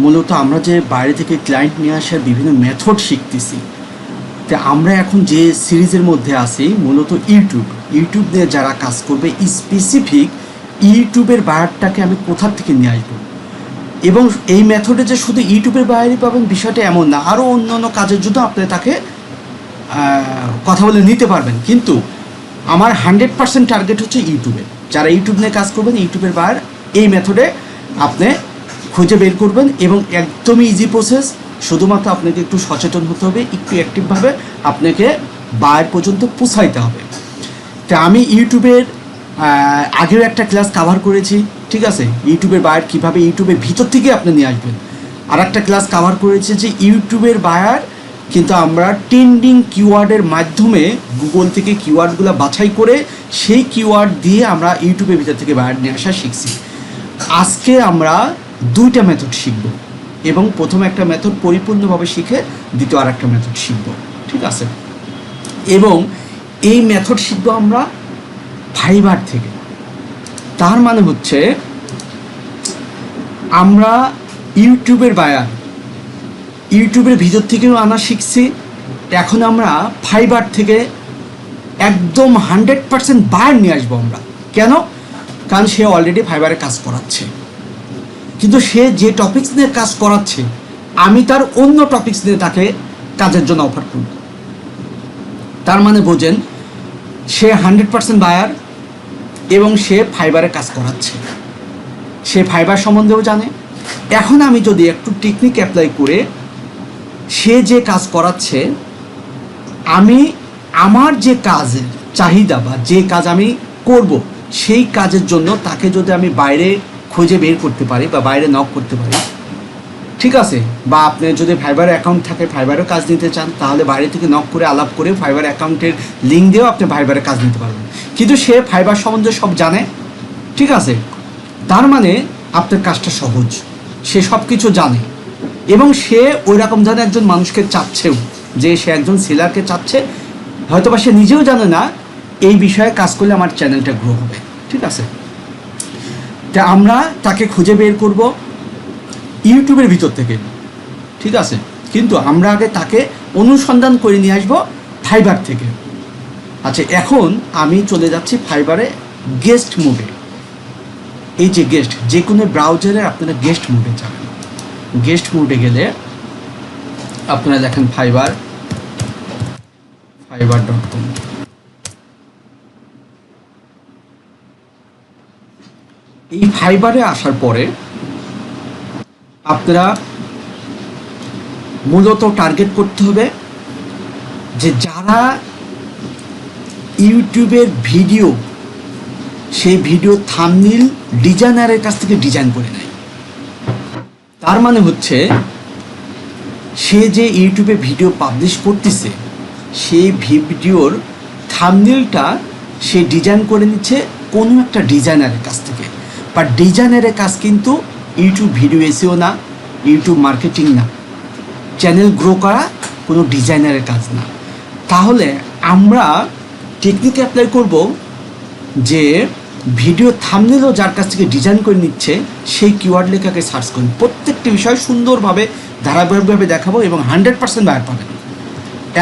মূলত আমরা যে বাইরে থেকে ক্লায়েন্ট নিয়ে আসার বিভিন্ন মেথড শিখতেছি, তা আমরা এখন যে সিরিজের মধ্যে আছি, মূলত ইউটিউব ইউটিউব নিয়ে যারা কাজ করবে স্পেসিফিক ইউটিউবের বায়ারটাকে আমি কোথা থেকে নিয়ে আসব? এবং এই মেথডে যে শুধু ইউটিউবের বাইরে পাবেন, বিষয়টা এমন না আরও অন্য অন্য কাজের জন্য আপনি তাকে কথা বলে নিতে পারবেন। কিন্তু আমার হান্ড্রেড পার্সেন্ট টার্গেট হচ্ছে ইউটিউবে যারা ইউটিউব নিয়ে কাজ করবেন ইউটিউবের বার এই মেথডে আপনি খুঁজে বের করবেন এবং একদমই ইজি প্রসেস শুধুমাত্র আপনাকে একটু সচেতন হতে হবে, একটু অ্যাক্টিভভাবে আপনাকে বায়ের পর্যন্ত পৌঁছাইতে হবে। তা আমি ইউটিউবের আগেও একটা ক্লাস কাভার করেছি, ঠিক আছে? ইউটিউবের বায়ার কীভাবে ইউটিউবের ভিতর থেকে আপনি নিয়ে আসবেন। আর একটা ক্লাস কাভার করেছি যে ইউটিউবের বায়ার, কিন্তু আমরা ট্রেন্ডিং কিওয়ার্ডের মাধ্যমে গুগল থেকে কিওয়ার্ডগুলো বাছাই করে সেই কিওয়ার্ড দিয়ে আমরা ইউটিউবের ভিতর থেকে বায়ার নিয়ে আসা শিখছি। আজকে আমরা দুইটা মেথড শিখব এবং প্রথম একটা মেথড পরিপূর্ণভাবে শিখে দ্বিতীয় আর একটা মেথড শিখব। ঠিক আছে? এবং এই মেথড শিখব আমরা ফাইবার থেকে। তার মানে হচ্ছে আমরা ইউটিউবের বায়ার, ইউটিউবের ভিতর থেকেও আনা শিখছি। এখন আমরা ফাইবার থেকে একদম হান্ড্রেড পার্সেন্ট বায়ার নিয়ে আসব আমরা। কেন? কারণ সে অলরেডি ফাইবারে কাজ করাচ্ছে। কিন্তু সে যে টপিকস নিয়ে কাজ করাচ্ছে, আমি তার অন্য টপিকস নিয়ে তাকে কাজের জন্য অফার করব। তার মানে বোঝেন, সে হান্ড্রেড পার্সেন্ট বায়ার এবং সে ফাইবারে কাজ করাচ্ছে। সে ফাইবার সম্বন্ধেও জানে। এখন আমি যদি একটু টেকনিক অ্যাপ্লাই করে, সে যে কাজ করাচ্ছে, আমি আমার যে কাজের চাহিদা বা যে কাজ আমি করব, সেই কাজের জন্য তাকে যদি আমি বাইরে খুঁজে বের করতে পারি বা বাইরে নক করতে পারি। ঠিক আছে? বা আপনি যদি ফাইবার অ্যাকাউন্ট থাকে ফাইবারও কাজ নিতে চান, তাহলে বাইরে থেকে নক করে আলাপ করে ফাইবার অ্যাকাউন্টের লিঙ্ক দিয়েও আপনি ফাইবারে কাজ নিতে পারবেন। কিন্তু সে ফাইবার সম্বন্ধে সব জানে। ঠিক আছে? তার মানে আপনার কাজটা সহজ। সে সব কিছু জানে। এবং সে ওই রকম জানে একজন মানুষকে চাচ্ছেও, যে সে একজন সেলারকে চাচ্ছে। হয়তো বা সে নিজেও জানে না, এই বিষয়ে কাজ করলে আমার চ্যানেলটা গ্রো হবে। ঠিক আছে? তা আমরা তাকে খুঁজে বের করব ইউটিউবের ভিতর থেকে। ঠিক আছে? কিন্তু আমরা আগে তাকে অনুসন্ধান করে নিয়ে আসব ফাইবার থেকে। আচ্ছা এখন আমি চলে যাচ্ছি ফাইবারে গেস্ট মুভে এই যে গেস্ট, যে কোনো ব্রাউজারে আপনারা গেস্ট মুভে যাবেন গেস্ট মোডে গেলে আপনারা দেখেন ফাইবার ফাইবার ডট কম। এই ফাইবারে আসার পরে আপনারা মূলত টার্গেট করতে হবে যে যারা ইউটিউবের ভিডিও, সেই ভিডিও থামনিল ডিজাইনারের কাছ থেকে ডিজাইন করে নেয়। তার মানে হচ্ছে, সে যে ইউটিউবে ভিডিও পাবলিশ করতেছে, সেই ভিডিওর থামনিলটা সে ডিজাইন করে নিচ্ছে কোনো একটা ডিজাইনারের কাছ থেকে। বা ডিজাইনারের কাজ কিন্তু ইউটিউব ভিডিও এসেও না, ইউটিউব মার্কেটিং না। চ্যানেল গ্রো করা কোনো ডিজাইনারের কাজ না। তাহলে আমরা টেকনিক অ্যাপ্লাই করব যে ভিডিও থামনেলও যার কাছ থেকে ডিজাইন করে নিচ্ছে, সেই কিওয়ার্ড লেখাকে সার্চ করুন প্রত্যেকটি বিষয় সুন্দরভাবে, ধারাবাহিকভাবে দেখাবো এবং হান্ড্রেড পার্সেন্ট ব্যয় পাবেন।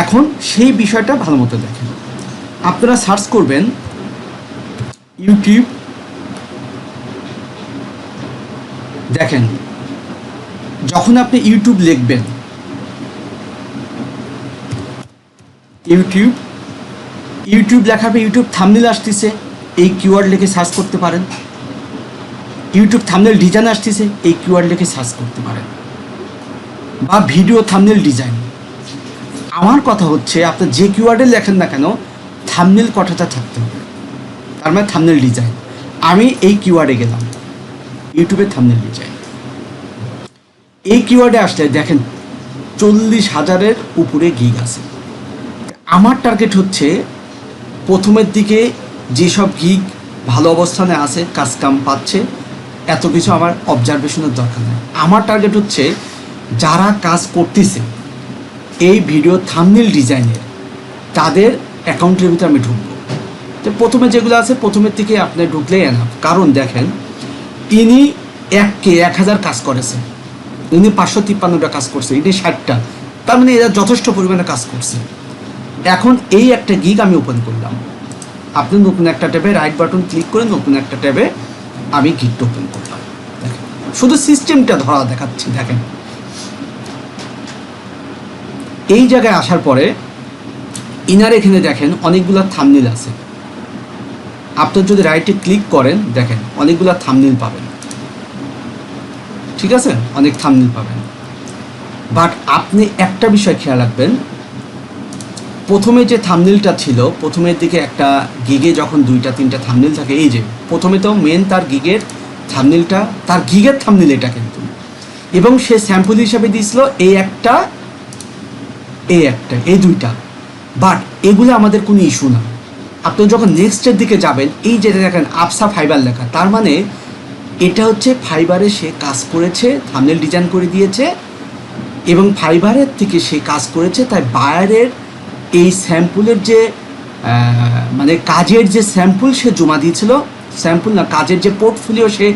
এখন সেই বিষয়টা ভালো মতো দেখেন। আপনারা সার্চ করবেন ইউটিউব দেখেন, যখন আপনি ইউটিউব লিখবেন, ইউটিউব ইউটিউব লেখাবে ইউটিউব থামনেল আসতেছে, এই কিওয়ার্ড লিখে সার্চ করতে পারেন। ইউটিউব থামনেল ডিজাইন আসতেছে, এই কিওয়ার্ড লিখে সার্চ করতে পারেন। বা ভিডিও থামনেল ডিজাইন আমার কথা হচ্ছে, আপনি যে কিওয়ার্ডে লেখেন না কেন থামনেল কথাটা থাকতে হবে? তার মানে থামনেল ডিজাইন আমি এই কিওয়ার্ডে গেলাম। ইউটিউবে থামনেল ডিজাইন এই কিওয়ার্ডে আসলে দেখেন চল্লিশ হাজারের উপরে গিগ আছে। আমার টার্গেট হচ্ছে প্রথমের দিকে যেসব গিগ ভালো অবস্থানে আছে, কাজ কাম পাচ্ছে, এত কিছু আমার অবজারভেশনের দরকার নেই। আমার টার্গেট হচ্ছে যারা কাজ করতেছে, এই ভিডিও থামনেল ডিজাইনের তাদের অ্যাকাউন্টের ভিতরে আমি ঢুকবো। তো প্রথমে যেগুলো আছে, প্রথমের থেকে আপনি ঢুকলেই এনাফ কারণ দেখেন ইনি এককে এক হাজার কাজ করেছেন। উনি পাঁচশো তিপ্পান্নটা কাজ করছে ইনি ষাটটা। তার মানে এরা যথেষ্ট পরিমাণে কাজ করছে। এখন এই একটা গিগ আমি ওপেন করলাম। আপনি নতুন একটা ট্যাবে রাইট বাটন ক্লিক করে নতুন একটা ট্যাবে আমি গিগটা ওপেন করলাম। শুধু সিস্টেমটা ধরা দেখাচ্ছি, দেখেন। এই জায়গায় আসার পরে, ইনার এখানে দেখেন অনেকগুলো থামনিল আছে। আপনি যদি রাইটে ক্লিক করেন, দেখেন, অনেকগুলো থামনিল পাবেন। ঠিক আছে? অনেক থামনিল পাবেন। বাট আপনি একটা বিষয় খেয়াল রাখবেন, প্রথমে যে থামনিলটা ছিল, প্রথমের দিকে একটা গিগে যখন দুইটা, তিনটা থামনিল থাকে, এই যে, প্রথমে তো মেন তার গিগের থামনিলটা তার গিগের থামনিল এটা কিন্তু। এবং সে স্যাম্পল হিসাবে দিয়েছিল এই একটা এই একটা এই দুইটা। বাট এগুলো আমাদের কোনো ইস্যু না। আপনি যখন নেক্সটের দিকে যাবেন, এই যেটা দেখেন, আপসা ফাইবার লেখা, তার মানে এটা হচ্ছে ফাইবারে সে কাজ করেছে থামনেল ডিজাইন করে দিয়েছে, এবং ফাইবারের থেকে সে কাজ করেছে, তাই বায়ারের এই স্যাম্পুলের যে মানে কাজের যে স্যাম্পুল সে জমা দিয়েছিল স্যাম্পুল না, কাজের যে পোর্টফোলিও সে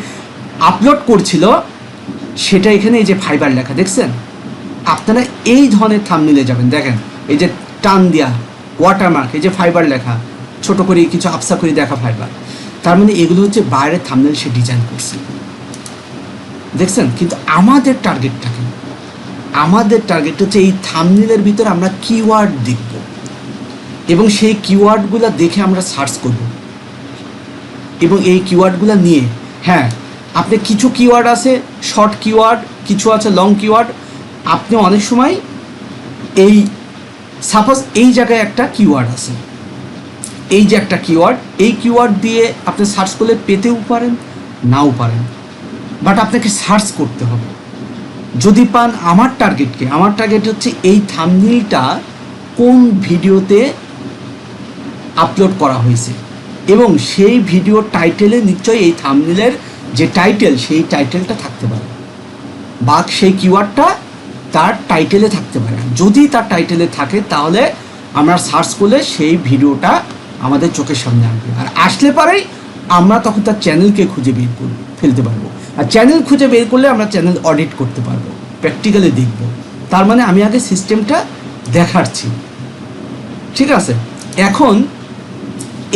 আপলোড করছিল, সেটা এখানে এই যে ফাইবার লেখা, দেখছেন? আপনারা এই ধরনের থামনিলে যাবেন, দেখেন, এই যে টান দেওয়া ওয়াটারমার্ক এই যে ফাইবার লেখা ছোট করে কিছু আফসা করে দেখা ফাইবার তার মানে এগুলো হচ্ছে বাইরের থামনেল সে ডিজাইন করছে। দেখছেন? কিন্তু আমাদের টার্গেটটা কি? আমাদের টার্গেট হচ্ছে এই থামনেলের ভিতরে আমরা কিওয়ার্ড দেখব। এবং সেই কিওয়ার্ডগুলো দেখে আমরা সার্চ করব। এবং এই কিওয়ার্ডগুলো নিয়ে হ্যাঁ আপনি কিছু কিওয়ার্ড আছে শর্ট কিওয়ার্ড কিছু আছে লং কিওয়ার্ড আপনি অনেক সময় এই সাপোজ এই জায়গায় একটা কিওয়ার্ড আছে। এই যে একটা কিওয়ার্ড এই কিওয়ার্ড দিয়ে আপনি সার্চ করলে পেতেও পারেন, নাও পারেন। বাট আপনাকে সার্চ করতে হবে। যদি পান আমার টার্গেটকে আমার টার্গেট হচ্ছে এই থামনিলটা কোন ভিডিওতে আপলোড করা হয়েছে। এবং সেই ভিডিও টাইটেলে নিশ্চয়ই এই থামনিলের যে টাইটেল সেই টাইটেলটা থাকতে পারে। বা সেই কিওয়ার্ডটা তার টাইটেলে থাকতে পারে। যদি তার টাইটেলে থাকে, তাহলে আমরা সার্চ করলে সেই ভিডিওটা আমাদের চোখের সামনে আনবে। আর আসলে পারেই আমরা তখন তার চ্যানেলকে খুঁজে বের করব ফেলতে পারব। আর চ্যানেল খুঁজে বের করলে আমরা চ্যানেল অডিট করতে পারব প্র্যাকটিক্যালি দেখব। তার মানে আমি আগে সিস্টেমটা দেখাচ্ছি। ঠিক আছে? এখন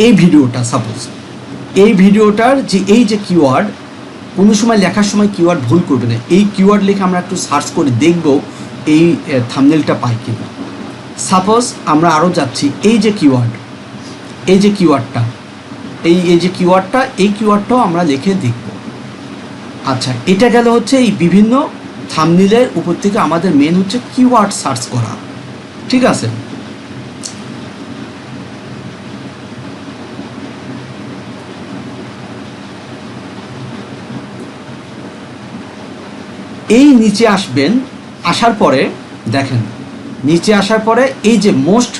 এই ভিডিওটা সাপোজ এই ভিডিওটার যে, এই যে কিওয়ার্ড কোনো সময় লেখার সময় কিওয়ার্ড ভুল করবে না। এই কিওয়ার্ড লিখে আমরা একটু সার্চ করে দেখব এই থামনেলটা পাই কিনা। সাপোজ আমরা আরও যাচ্ছি, এই যে কিওয়ার্ড এই যে কিওয়ার্ডটা এই এই যে কিওয়ার্ডটা এই কিওয়ার্ডটাও আমরা লিখে দেখব। আচ্ছা এটা গেল হচ্ছে এই বিভিন্ন থামনিলের উপর থেকে আমাদের মেন হচ্ছে কিওয়ার্ড সার্চ করা। ঠিক আছে? এই নিচে আসবেন, আসার পরে দেখেন, নিচে আসার পরে এই যে মোস্ট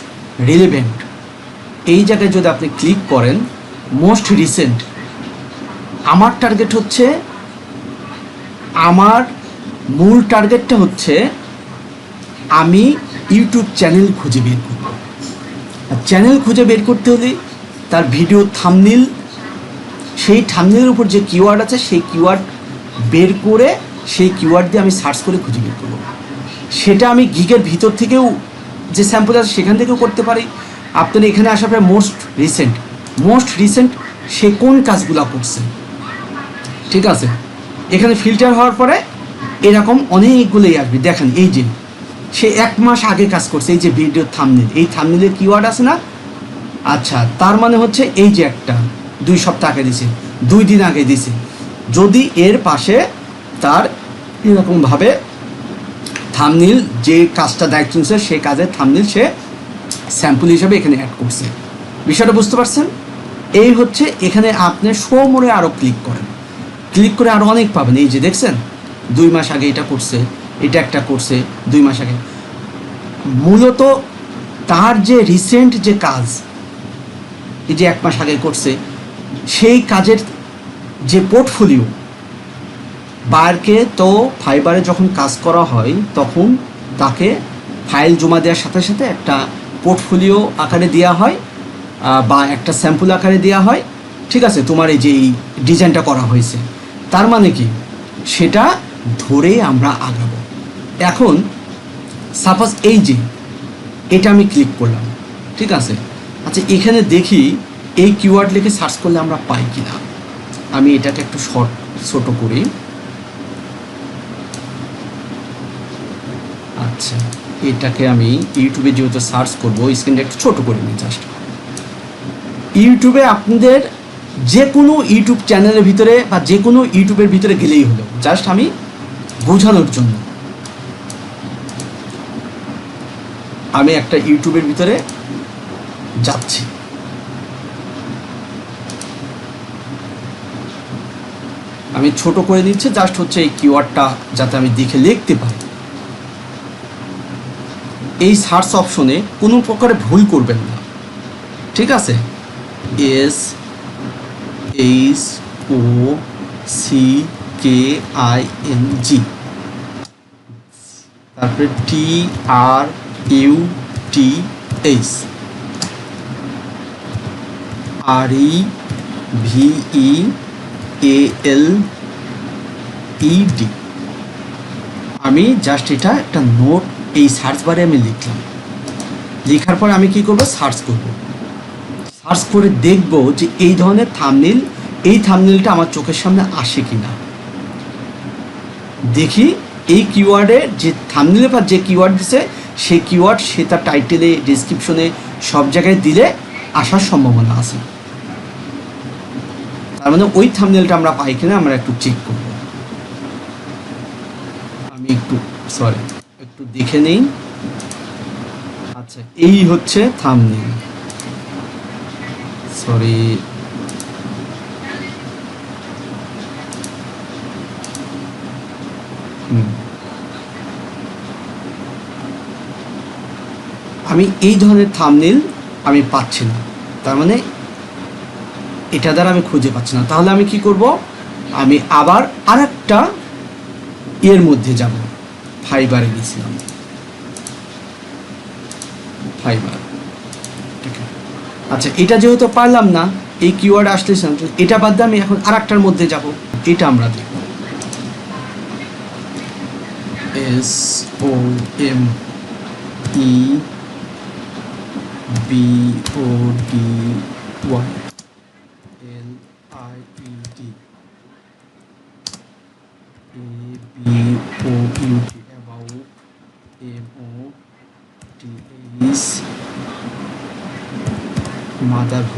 রিলেভেন্ট এই জায়গায় যদি আপনি ক্লিক করেন মোস্ট রিসেন্ট আমার টার্গেট হচ্ছে, আমার মূল টার্গেটটা হচ্ছে, আমি ইউটিউব চ্যানেল খুঁজে বের করব। চ্যানেল খুঁজে বের করতে হলে তার ভিডিও থামনিল সেই থামনিলের উপর যে কিওয়ার্ড আছে, সেই কিওয়ার্ড বের করে সেই কিওয়ার্ড দিয়ে আমি সার্চ করে খুঁজে বের করব। সেটা আমি গিগের ভিতর থেকেও যে স্যাম্পল আছে, সেখান থেকেও করতে পারি। আপনার এখানে আসার পরে মোস্ট রিসেন্ট মোস্ট রিসেন্ট সে কোন কাজগুলো করছে? ঠিক আছে? এখানে ফিল্টার হওয়ার পরে এরকম অনেকগুলোই আসবে। দেখেন, এই যে সে এক মাস আগে কাজ করছে, এই যে ভিডিও থামনেল এই থামনেলের কিওয়ার্ড আছে না? আচ্ছা তার মানে হচ্ছে এই যে একটা, দুই সপ্তাহ আগে দিছে, দুই দিন আগে দিছে। যদি এর পাশে তার এরকমভাবে থামনিল যে কাজটা দায়িত্ব নিচ্ছে কাজের থামনিল সে স্যাম্পল হিসাবে এখানে অ্যাড করছে। বিষয়টা বুঝতে পারছেন? এই হচ্ছে এখানে আপনি মোড়ে আরও ক্লিক করেন। ক্লিক করে আরও অনেক পাবেন। এই যে দেখছেন? দুই মাস আগে এটা করছে, এটা একটা করছে, দুই মাস আগে। মূলত তার যে রিসেন্ট যে কাজ, এই যে এক মাস আগে করছে, সেই কাজের যে পোর্টফোলিও বারকে তো ফাইবারে যখন কাজ করা হয়, তখন তাকে ফাইল জমা দেওয়ার সাথে সাথে একটা পোর্টফোলিও আকারে দেওয়া হয় বা একটা স্যাম্পল আকারে দেওয়া হয়, ঠিক আছে, তোমার এই যে এই ডিজাইনটা করা হয়েছে। তার মানে কি? সেটা ধরে আমরা আগাবো। এখন সাপোজ এই যে, এটা আমি ক্লিক করলাম, ঠিক আছে? আচ্ছা এখানে দেখি এই কিওয়ার্ড লিখে সার্চ করলে আমরা পাই কি না আমি এটাকে একটু শর্ট ছোট করি। আচ্ছা। এটাকে আমি ইউটিউবে যেহেতু সার্চ করব স্ক্রিনটা একটু ছোট করে নিই জাস্ট ইউটিউবে আপনাদের যে কোনো ইউটিউব চ্যানেলের ভিতরে বা যে কোনো ইউটিউবের ভিতরে গেলেই হলো। জাস্ট আমি বোঝানোর জন্য। আমি একটা ইউটিউবের ভিতরে যাচ্ছি। আমি ছোট করে দিচ্ছি জাস্ট হচ্ছে এই কিওয়ার্ডটা যাতে আমি দেখে লিখতে পারি। এই সার্চ অপশনে কোনো প্রকারে ভুল করবেন না। ঠিক আছে? S H O C K I N G তারপরে T R U T H R E V E A L E D আমি জাস্ট এটা একটা নোট এই সার্চ বারে আমি লিখলাম। লেখার পর আমি কি করব? সার্চ করব। সার্চ করে দেখব যে এই ধরনের থামনিল এই থামনিলটা আমার চোখের সামনে আসে কি না দেখি এই কিওয়ার্ডে যে থামনিলে বা যে কিওয়ার্ড দিছে, সেই কিওয়ার্ড সে তার টাইটেলে ডিসক্রিপশনে সব জায়গায় দিলে আসার সম্ভাবনা আছে। তার মানে ওই থামনেলটা আমরা পাই কিনা আমরা একটু চেক করব। আমি একটু সরি একটু দেখে নেই। আচ্ছা এই হচ্ছে থামনেল সরি আমি এই ধরনের থামনেল আমি পাচ্ছি না। তার মানে এটা দ্বারা আমি খুঁজে পাচ্ছি না। তাহলে আমি কি করব? আমি আবার আর একটা এর মধ্যে যাব। ফাইবারে গেছিলাম ফাইবার। আচ্ছা এটা যেহেতু পারলাম না এই কিওয়ার্ড না, এটা বাদ দিয়ে আমি এখন আর একটার মধ্যে যাব। এটা আমরা দেখব। S O M E B O D Y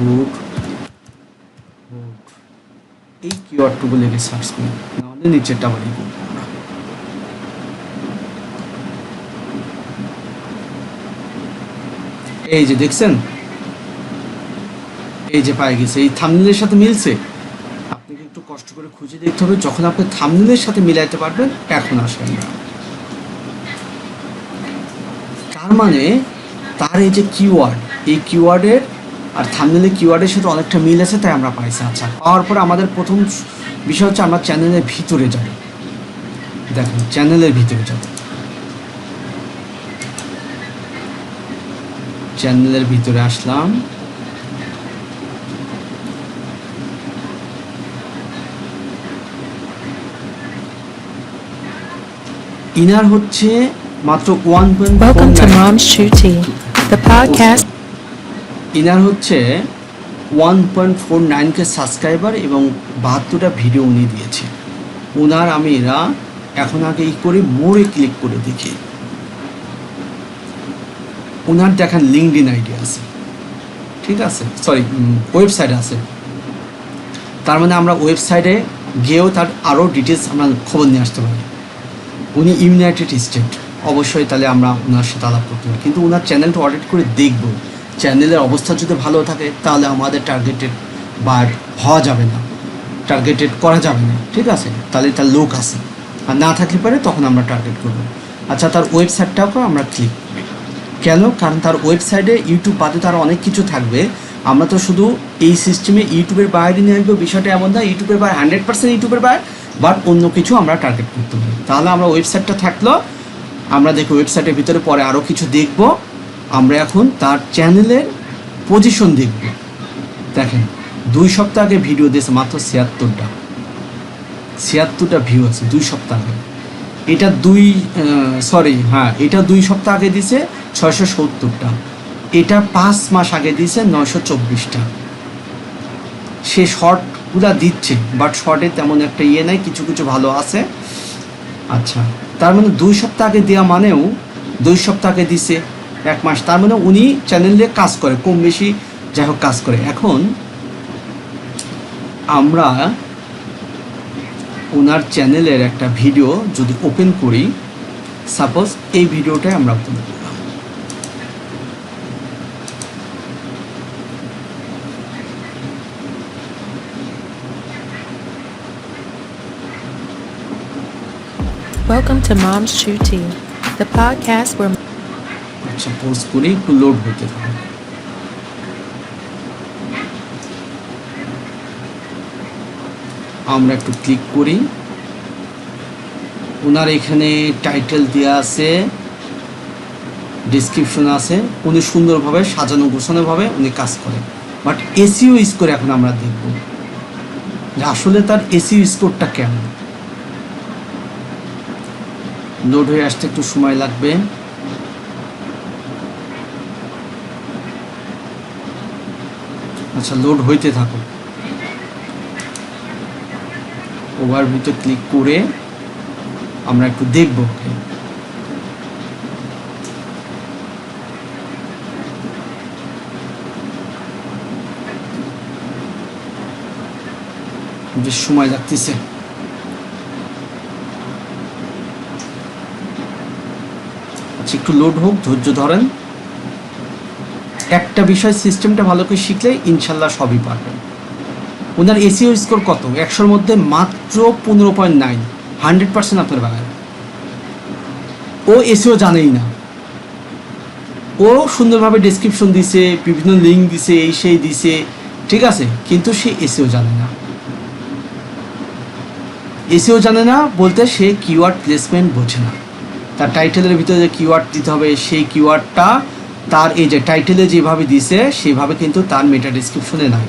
motherhood hood এই কিওয়ার্ডটুকু লেগে সার্চ করি, নাহলে নিচেরটা বাড়ি করব আমরা। এই যে দেখছেন? এই যে পাই গেছে, এই থামনিলের সাথে মিলছে? আপনাকে একটু কষ্ট করে খুঁজে দেখতে হবে, যখন আপনি থামনিলের সাথে মিলাইতে পারবেন, এখন আসেন না। তার মানে তার এই যে কিওয়ার্ড এই কিওয়ার্ডের আর থামনেলের কিওয়ার্ডের সাথে অনেকটা মিল আছে তাই আমরা পাইছি। আচ্ছা পাওয়ার পরে আমাদের প্রথম বিষয় হচ্ছে আমরা চ্যানেলের ভিতরে যাব। দেখেন চ্যানেলের ভিতরে যাব। চ্যানেলের ভিতরে আসলাম। ইনার হচ্ছে মাত্র one Welcome to Mom's Shooty, the podcast ইনার হচ্ছে ওয়ান পয়েন্ট ফোর নাইনকে সাবস্ক্রাইবার এবং বাহাত্তরটা ভিডিও উনি দিয়েছে। ওনার আমি এরা এখন আগে ই করে মোড়ে ক্লিক করে দেখি। ওনার দেখান লিঙ্কড ইন আইডি আছে। ঠিক আছে? সরি ওয়েবসাইট আছে। তার মানে আমরা ওয়েবসাইটে গিয়েও তার আরও ডিটেলস আমরা খবর নিয়ে আসতে পারি। উনি ইউনাইটেড স্টেট অবশ্যই তাহলে আমরা ওনার সাথে আলাপ করতে পারি। কিন্তু ওনার চ্যানেলটা অডিট করে দেখব। চ্যানেলের অবস্থা যদি ভালো থাকে, তাহলে আমাদের টার্গেটেড বার হওয়া যাবে না। টার্গেটেড করা যাবে না, ঠিক আছে? তাহলে তার লোক আছে। আর না থাকলে পারে তখন আমরা টার্গেট করব। আচ্ছা তার ওয়েবসাইটটাও আমরা ক্লিক কেন? কারণ তার ওয়েবসাইটে ইউটিউব বাদে তার অনেক কিছু থাকবে। আমরা তো শুধু এই সিস্টেমে ইউটিউবের বাইরে নিয়ে আসব। বিষয়টা এমন না ইউটিউবের বাইরে হান্ড্রেড পার্সেন্ট ইউটিউবের বাইরে বাট অন্য কিছু আমরা টার্গেট করতে পারি তাহলে আমরা ওয়েবসাইটটা থাকল, আমরা দেখি ওয়েবসাইটের ভিতরে পরে আরও কিছু দেখব। আমরা এখন তার চ্যানেলের পজিশন দেখব। দেখেন, দুই সপ্তাহ আগে ভিডিও দিয়েছে মাত্র ছিয়াত্তরটা। ছিয়াত্তরটা ভিউ আছে দুই সপ্তাহ আগে। এটা দুই সরি হ্যাঁ এটা দুই সপ্তাহ আগে দিছে ছয়শো সত্তরটা। এটা পাঁচ মাস আগে দিছে নয়শো চব্বিশটা। সে শর্টগুলা দিচ্ছে বাট শর্টে তেমন একটা ইয়ে নাই, কিছু কিছু ভালো আছে। আচ্ছা তার মানে দুই সপ্তাহ আগে দেওয়া মানেও দুই সপ্তাহ আগে দিছে এক মাস। তার মানে উনি চ্যানেলে কাজ করে কম বেশি যাই হোক কাজ করে। এখন আমরা ওনার চ্যানেলের একটা ভিডিও যদি ওপেন করি সাপোজ এই ভিডিওটাই আমরা ওপেন করলাম Welcome to Mom's True Tea, the podcast where আচ্ছা পোস্ট করি একটু লোড হতে থাকে। আমরা একটু ক্লিক করি। ওনার এখানে টাইটেল দেওয়া আছে ডিসক্রিপশন আছে। উনি সুন্দরভাবে সাজানো গোছানোভাবে উনি কাজ করেন। বাট এসিও স্কোর এখন আমরা দেখব। যে আসলে তার এসিও স্কোরটা কেমন? লোড হয়ে আসতে একটু সময় লাগবে। আচ্ছা লোড হইতে থাকো। ওভার ভিতর ক্লিক করে আমরা একটু দেখব বেশ সময় লাগতেছে। আচ্ছা একটু লোড হোক, ধৈর্য ধরেন। একটা বিষয় সিস্টেমটা ভালো করে শিখলে ইনশাল্লাহ সবই পারবেন। ওনার এসিও স্কোর কত? একশোর মধ্যে মাত্র পনেরো পয়েন্ট নাইন হান্ড্রেড পার্সেন্ট আপনার বেলায় ও এসিও জানেই না। ও সুন্দরভাবে ডেসক্রিপশন দিছে, বিভিন্ন লিঙ্ক দিছে, এই সেই দিছে, ঠিক আছে? কিন্তু সে এসিও জানে না। এসিও জানে না বলতে সে কিওয়ার্ড প্লেসমেন্ট বোঝে না। তার টাইটেলের ভিতরে যে কিওয়ার্ড দিতে হবে, সেই কিওয়ার্ডটা তার এই যে টাইটেলে যেভাবে দিছে, সেভাবে কিন্তু তার মেটা ডিসক্রিপশনে নাই।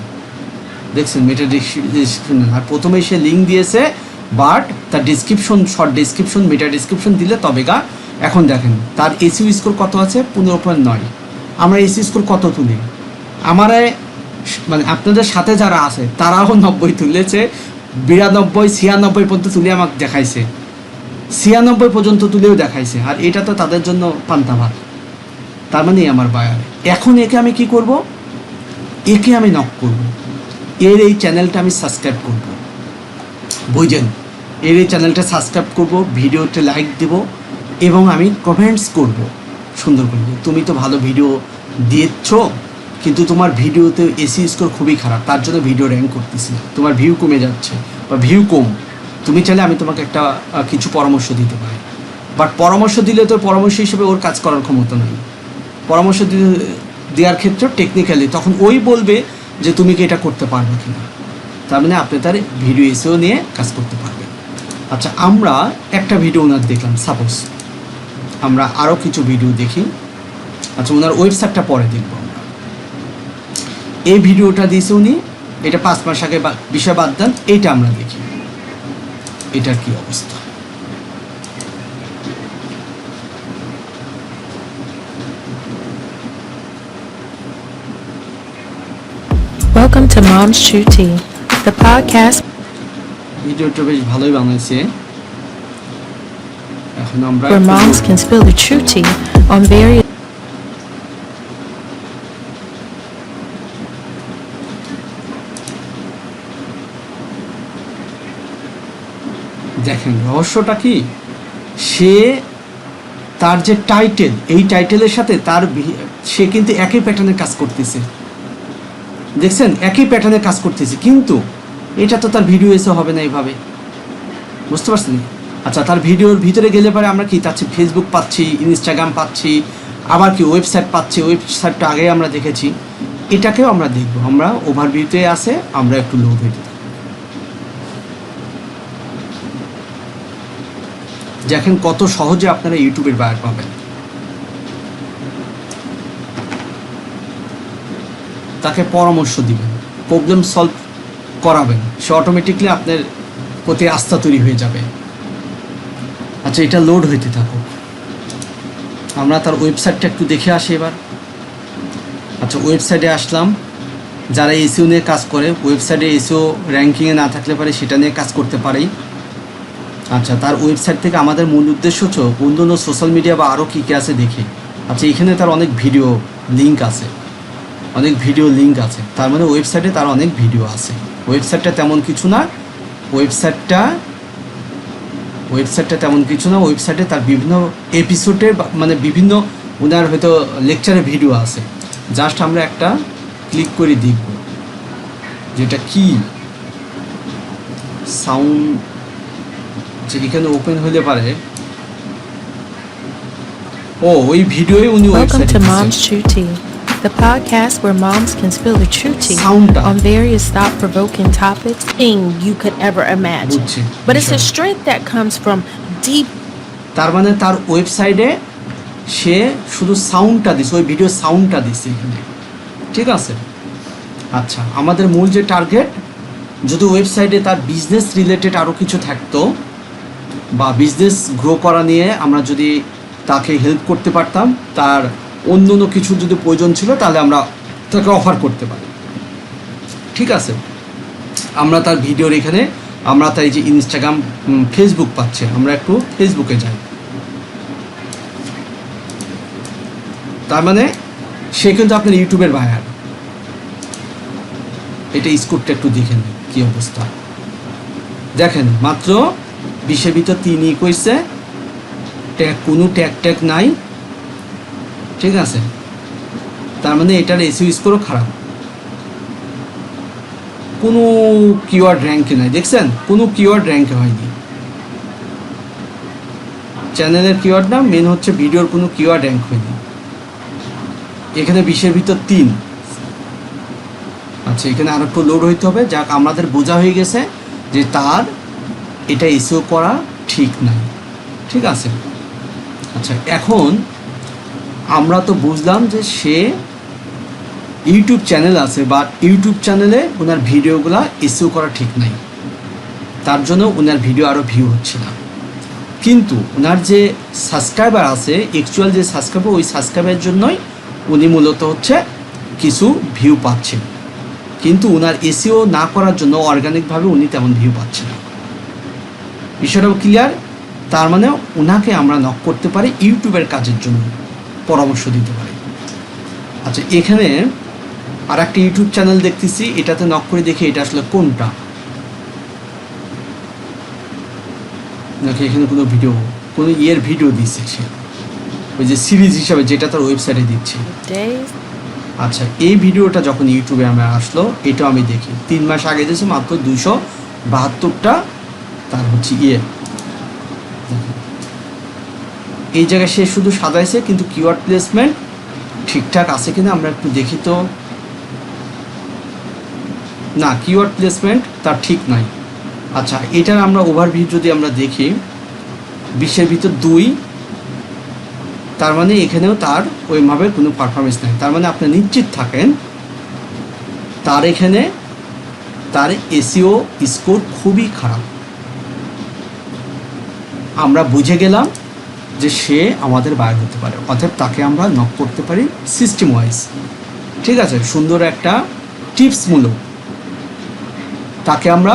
দেখছেন মেটা ডিসক্রিপশনে আর প্রথমে সে লিঙ্ক দিয়েছে বাট তার description short description meta description দিলে তবে গা, এখন দেখেন, তার এসিউ স্কোর কত আছে? পনেরো পয়েন্ট নয়। আমরা এসি স্কোর কত তুলি? আমার মানে আপনাদের সাথে যারা আছে, তারাও নব্বই তুলেছে, বিরানব্বই, ছিয়ানব্বই পর্যন্ত তুলে আমাকে দেখাইছে। ছিয়ানব্বই পর্যন্ত তুলেও দেখাইছে, আর এটা তো তাদের জন্য পান্তা ভাত। তার মানে আমার বায়ার। এখন একে আমি কি করব? একে আমি নক করব। এর এই চ্যানেলটা আমি সাবস্ক্রাইব করব। বুঝেন এর এই চ্যানেলটা সাবস্ক্রাইব করব, ভিডিওতে লাইক দেব এবং আমি কমেন্টস করব। সুন্দর করে। তুমি তো ভালো ভিডিও দিয়েছ কিন্তু তোমার ভিডিওতে এসি স্কোর খুবই খারাপ। তার জন্য ভিডিও র্যাঙ্ক করতেছি তোমার ভিউ কমে যাচ্ছে বা ভিউ কম। তুমি চাইলে আমি তোমাকে একটা কিছু পরামর্শ দিতে পারি। বাট পরামর্শ দিলে তো পরামর্শ হিসেবে ওর কাজ করার ক্ষমতা নেই। পরামর্শ দেওয়ার ক্ষেত্রে টেকনিক্যালি তখন ওই বলবে যে তুমি কি এটা করতে পারবে কি না তার মানে আপনি তার ভিডিও এসেও নিয়ে কাজ করতে পারবেন। আচ্ছা আমরা একটা ভিডিও ওনার দেখলাম সাপোজ আমরা আরও কিছু ভিডিও দেখি। আচ্ছা ওনার ওয়েবসাইটটা পরে দেখব আমরা। এই ভিডিওটা দিয়েছে উনি, এটা পাঁচ মাস আগে বিষয় বাদ দেন, এইটা আমরা দেখি। এটার কি অবস্থা Welcome to Mom's True Tea, the podcast. ভিডিওটা বেশ ভালোই বানাইছে। এখন আমরা where moms can spill the true tea on various দেখেন রহস্যটা কি? সে তার যে টাইটেল এই টাইটেলের সাথে তার সে কিন্তু একই প্যাটার্নের কাজ করতেছে। দেখছেন, একই প্যাটার্নে কাজ করতেছি, কিন্তু এটা তো তার ভিডিও এসে হবে না এইভাবে। বুঝতে পারছেন? আচ্ছা তার ভিডিওর ভিতরে গেলে পরে আমরা কি পাচ্ছি ফেসবুক পাচ্ছি ইনস্টাগ্রাম পাচ্ছি, আবার কি ওয়েবসাইট পাচ্ছি? ওয়েবসাইটটা আগে আমরা দেখেছি। এটাকেও আমরা দেখব। আমরা ওভারভিউতে আছে, আমরা একটু লো ভিডিও দেখেন কত সহজে আপনারা ইউটিউবের বায়ার পাবেন। তাকে পরামর্শ দিবেন প্রবলেম সলভ করাবেন। সে অটোমেটিকলি আপনার প্রতি আস্থা তৈরি হয়ে যাবে। আচ্ছা এটা লোড হইতে থাকুক। আমরা তার ওয়েবসাইটটা একটু দেখে আসি এবার। আচ্ছা ওয়েবসাইটে আসলাম। যারা এসিও নিয়ে কাজ করে ওয়েবসাইটে এসিও র্যাঙ্কিংয়ে না থাকলে পারে সেটা নিয়ে কাজ করতে পারেই। আচ্ছা তার ওয়েবসাইট থেকে আমাদের মূল উদ্দেশ্য হচ্ছে অন্য সোশ্যাল মিডিয়া বা আরও কী কী আছে দেখি। আচ্ছা এখানে তার অনেক ভিডিও লিঙ্ক আছে। অনেক ভিডিও লিঙ্ক আছে। তার মানে ওয়েবসাইটে তার অনেক ভিডিও আছে। ওয়েবসাইটটা তেমন কিছু না ওয়েবসাইটটা ওয়েবসাইটটা তেমন কিছু না ওয়েবসাইটে তার বিভিন্ন এপিসোডে মানে বিভিন্ন ওনার হয়তো লেকচারের ভিডিও আছে। জাস্ট আমরা একটা ক্লিক করে দেখব। যেটা কি? সাউন্ড যে এখানে ওপেন হলে পারে। ও ওই ভিডিওই উনি ওয়েবসাইটে the podcast where moms can spill the true tea Sound on various thought provoking topics thing you could ever imagine. But it's a strength that comes from deep তার মানে তার ওয়েবসাইটে সে শুধু সাউন্ডটা দিছে ওই ভিডিও সাউন্ডটা দিছে এখানে ঠিক আছে আচ্ছা আমাদের মূল যে টার্গেট যদি ওয়েবসাইটে তার বিজনেস রিলেটেড আরও কিছু থাকতো বা বিজনেস গ্রো করা নিয়ে আমরা যদি তাকে হেল্প করতে পারতাম তার অন্য অন্য কিছু যদি প্রয়োজন ছিল, তাহলে আমরা তাকে অফার করতে পারি। ঠিক আছে? আমরা তার ভিডিওর এখানে, আমরা তাই যে ইনস্টাগ্রাম ফেসবুক পাচ্ছে, আমরা একটু ফেসবুকে যাই। তার মানে সে কিন্তু আপনার ইউটিউবের বায়ার। এটা স্কোরটা একটু দেখে নিন, কি অবস্থা। দেখেন, মাত্র বিশের ভিতর তিনই কইছে, ট্যাগ, কোনো ট্যাগ ট্যাগ নাই। ঠিক আছে। তার মানে এটার এসিও স্কোরও খারাপ। কোনো কিওয়ার্ড র্যাঙ্কে নাই, দেখছেন? কোনো কিওয়ার্ড র্যাঙ্কে হয়নি। চ্যানেলের কিওয়ার্ড না মেন হচ্ছে ভিডিওর কোনো কিওয়ার্ড র্যাঙ্ক হয়নি। এখানে বিশের ভিতর তিন। আচ্ছা এখানে আর একটু লোড হইতে হবে। যাক, আমাদের বোঝা হয়ে গেছে যে তার এটা এসিও করা ঠিক নাই। ঠিক আছে? আচ্ছা এখন আমরা তো বুঝলাম যে সে ইউটিউব চ্যানেল আছে বা ইউটিউব চ্যানেলে ওনার ভিডিওগুলো এসিও করা ঠিক নাই। তার জন্য ওনার ভিডিও আরও ভিউ হচ্ছে না। কিন্তু ওনার যে সাবস্ক্রাইবার আছে অ্যাকচুয়াল যে সাবস্ক্রাইবার ওই সাবস্ক্রাইবের জন্যই উনি মূলত হচ্ছে কিছু ভিউ পাচ্ছেন। কিন্তু ওনার এসিও না করার জন্য অর্গানিকভাবে উনি তেমন ভিউ পাচ্ছেন না। বিষয়টাও ক্লিয়ার তার মানে ওনাকে আমরা নক করতে পারি ইউটিউবের কাজের জন্য। পরামর্শ দিতে পারি। আচ্ছা এখানে আর একটা ইউটিউব চ্যানেল দেখতেছি এটাতে নক করে দেখি এটা আসলে কোনটা। নাকি এখানে কোনো ভিডিও কোনো ইয়ের ভিডিও দিচ্ছে সে। ওই যে সিরিজ হিসাবে যেটা তার ওয়েবসাইটে দিচ্ছে। আচ্ছা এই ভিডিওটা যখন ইউটিউবে আমরা আসলো এটাও আমি দেখি। তিন মাস আগে দিয়েছে মাত্র দুশো বাহাত্তরটা তার হচ্ছে ইয়ে। এই জায়গায় সে শুধু সাজাইছে, কিন্তু কিওয়ার্ড প্লেসমেন্ট ঠিকঠাক আছে কিনা আমরা একটু দেখি তো। না কিওয়ার্ড প্লেসমেন্ট তার ঠিক নাই। আচ্ছা এটার আমরা ওভারভিউ যদি আমরা দেখি, বিশ্বের ভিতর দুই, তার মানে এখানেও তার ওইভাবে কোনো পারফরমেন্স নেই। তার মানে আপনি নিশ্চিত থাকেন, তার এখানে তার এসিও স্কোর খুবই খারাপ। আমরা বুঝে গেলাম যে সে আমাদের বাইর হতে পারে। অতএব তাকে আমরা নক করতে পারি সিস্টেম ওয়াইজ ঠিক আছে? সুন্দর একটা টিপসমূলক তাকে আমরা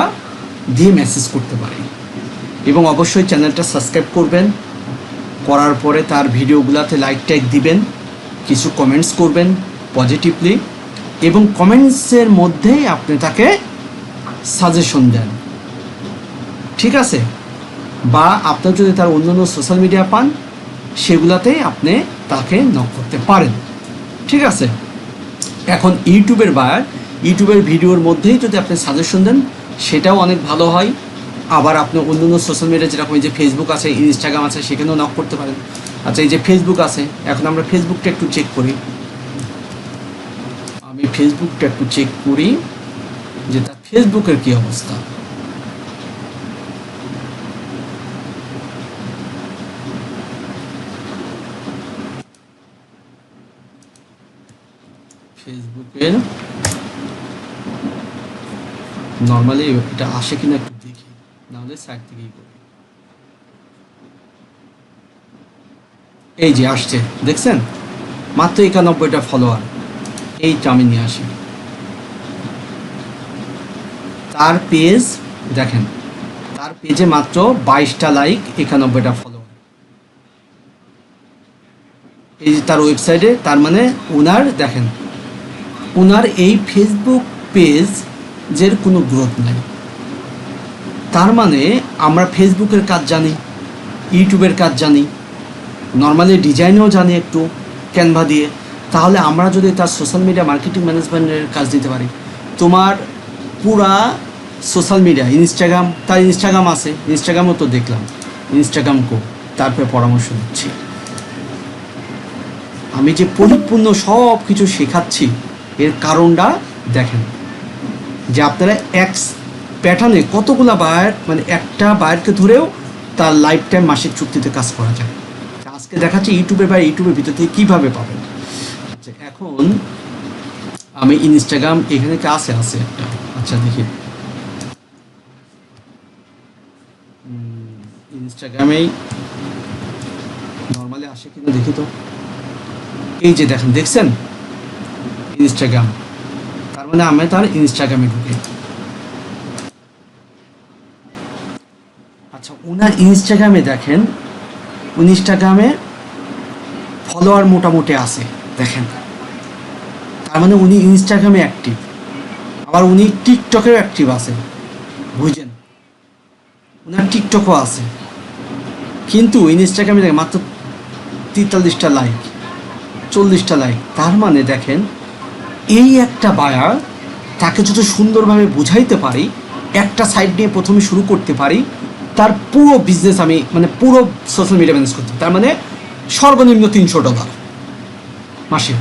দিয়ে মেসেজ করতে পারি। এবং অবশ্যই চ্যানেলটা সাবস্ক্রাইব করবেন। করার পরে তার ভিডিওগুলোতে লাইক টাইক দিবেন। কিছু কমেন্টস করবেন পজিটিভলি এবং কমেন্টসের মধ্যেই আপনি তাকে সাজেশন দেন। ঠিক আছে? বা আপনার যদি তার অন্য অন্য সোশ্যাল মিডিয়া পান সেগুলাতেই আপনি তাকে নক করতে পারেন। ঠিক আছে? এখন ইউটিউবের বায়ার ইউটিউবের ভিডিওর মধ্যেই যদি আপনি সাজেশন দেন, সেটাও অনেক ভালো হয়। আবার আপনি অন্য অন্য সোশ্যাল মিডিয়া যেরকম এই যে ফেসবুক আছে ইনস্টাগ্রাম আছে, সেখানেও নক করতে পারেন। আচ্ছা এই যে ফেসবুক আছে, এখন আমরা ফেসবুকটা একটু চেক করি। আমি ফেসবুকটা একটু চেক করি যে তার ফেসবুকের কী অবস্থা? ফেসবুকের নর্মালি এটা আসে কিনা একটু দেখি, নাহলে সাইট থেকেই করি এই যে আসছে, দেখছেন? মাত্র একানব্বইটা ফলোয়ার এইটা আমি নিয়ে আসি। তার পেজ দেখেন, তার পেজে মাত্র বাইশটা লাইক একানব্বইটা ফলোয়ার এই যে তার ওয়েবসাইটে তার মানে ওনার দেখেন ওনার এই ফেসবুক পেজ যের কোনো গ্রোথ নাই। তার মানে আমরা ফেসবুকের কাজ জানি ইউটিউবের কাজ জানি নর্মালি ডিজাইনও জানি একটু ক্যানভা দিয়ে। তাহলে আমরা যদি তার সোশ্যাল মিডিয়া মার্কেটিং ম্যানেজমেন্টের কাজ দিতে পারি। তোমার পুরা সোশ্যাল মিডিয়া ইনস্টাগ্রাম তার ইনস্টাগ্রাম আছে ইনস্টাগ্রামও তো দেখলাম। ইনস্টাগ্রাম কো, তারপরে পরামর্শ দিচ্ছি। আমি যে পরিপূর্ণ সব কিছু শেখাচ্ছি এর কারণটা দেখেন যে আপনারা এক প্যাটার্নে কতগুলো বায়ার মানে একটা বায়ারকে ধরেও তার লাইফ টাইম মাসিক চুক্তিতে কাজ করা যায়। আজকে দেখাচ্ছি ইউটিউবে বা ইউটিউবের ভিতর থেকে কীভাবে পাবেন। আচ্ছা এখন আমি ইনস্টাগ্রাম এখানে আছে? আছে একটা। আচ্ছা দেখি। ইনস্টাগ্রামেই নর্মালি আসে কিনা দেখি তো। এই যে দেখেন, দেখছেন? ইনস্টাগ্রাম তার মানে আমি তার ইনস্টাগ্রামে ঢুকে। আচ্ছা ওনার ইনস্টাগ্রামে দেখেন ইনস্টাগ্রামে ফলোয়ার মোটামুটি আছে, দেখেন। তার মানে উনি ইনস্টাগ্রামে অ্যাক্টিভ আবার উনি টিকটকেও অ্যাক্টিভ আছে বুঝছেন ওনার টিকটকও আছে। কিন্তু ইনস্টাগ্রামে দেখেন, মাত্র তেতাল্লিশটা লাইক চল্লিশটা লাইক তার মানে দেখেন এই একটা বায়ার তাকে যদি সুন্দরভাবে বুঝাইতে পারি, একটা সাইড নিয়ে প্রথমে শুরু করতে পারি, তার পুরো বিজনেস আমি মানে পুরো সোশ্যাল মিডিয়া ম্যানেজ করতে তার মানে সর্বনিম্ন তিনশো ডলার মাসে।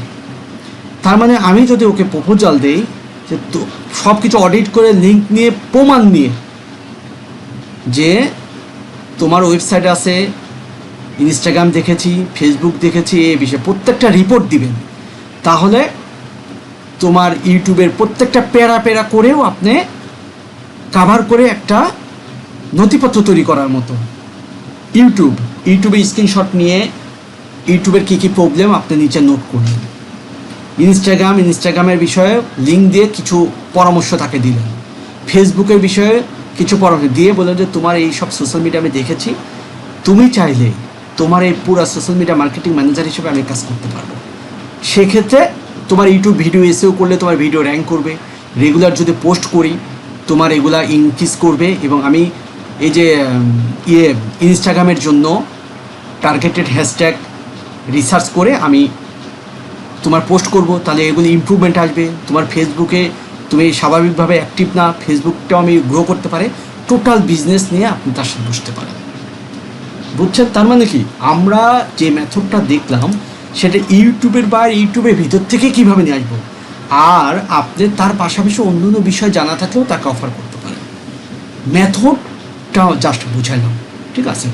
তার মানে আমি যদি ওকে প্রপোজাল দিই যে সব কিছু অডিট করে লিঙ্ক নিয়ে, প্রমাণ নিয়ে, যে তোমার ওয়েবসাইট আছে ইনস্টাগ্রাম দেখেছি ফেসবুক দেখেছি এ বিষয়ে প্রত্যেকটা রিপোর্ট দিবেন, তাহলে তোমার ইউটিউবের প্রত্যেকটা প্যারা প্যারা করেও আপনি কাভার করে একটা নথিপত্র তৈরি করার মতো। ইউটিউব। ইউটিউবে স্ক্রিনশট নিয়ে ইউটিউবের কী কী প্রবলেম আপনি নিচে নোট করলেন ইনস্টাগ্রাম ইনস্টাগ্রামের বিষয়ে লিঙ্ক দিয়ে কিছু পরামর্শ তাকে দিলেন। ফেসবুকের বিষয়ে কিছু পরামর্শ দিয়ে বললেন যে, তোমার এই সব সোশ্যাল মিডিয়া আমি দেখেছি। তুমি চাইলে তোমার এই পুরো সোশ্যাল মিডিয়া মার্কেটিং ম্যানেজার হিসেবে আমি কাজ করতে পারব। সেক্ষেত্রে তোমার ইউটিউব ভিডিও এসেও করলে তোমার ভিডিও র্যাঙ্ক করবে। রেগুলার যদি পোস্ট করি, তোমার এগুলা ইনক্রিজ করবে এবং আমি এই যে ইয়ে ইনস্টাগ্রামের জন্য টার্গেটেড হ্যাশট্যাগ রিসার্চ করে আমি তোমার পোস্ট করব। তাহলে এগুলো ইমপ্রুভমেন্ট আসবে। তোমার ফেসবুকে তুমি স্বাভাবিকভাবে অ্যাক্টিভ না ফেসবুকটাও আমি গ্রো করতে পারে। টোটাল বিজনেস নিয়ে আপনি তার সাথে বসতে পারেন। বুঝছেন? তার মানে কি? আমরা যে মেথডটা দেখলাম সেটা ইউটিউবের বা ইউটিউবের ভিতর থেকে কীভাবে নিয়ে আসব? আর আপনি তার পাশাপাশি অন্য অন্য বিষয় জানা থাকলেও তাকে অফার করতে পারেন। মেথডটা জাস্ট বুঝাইলাম ঠিক আছে?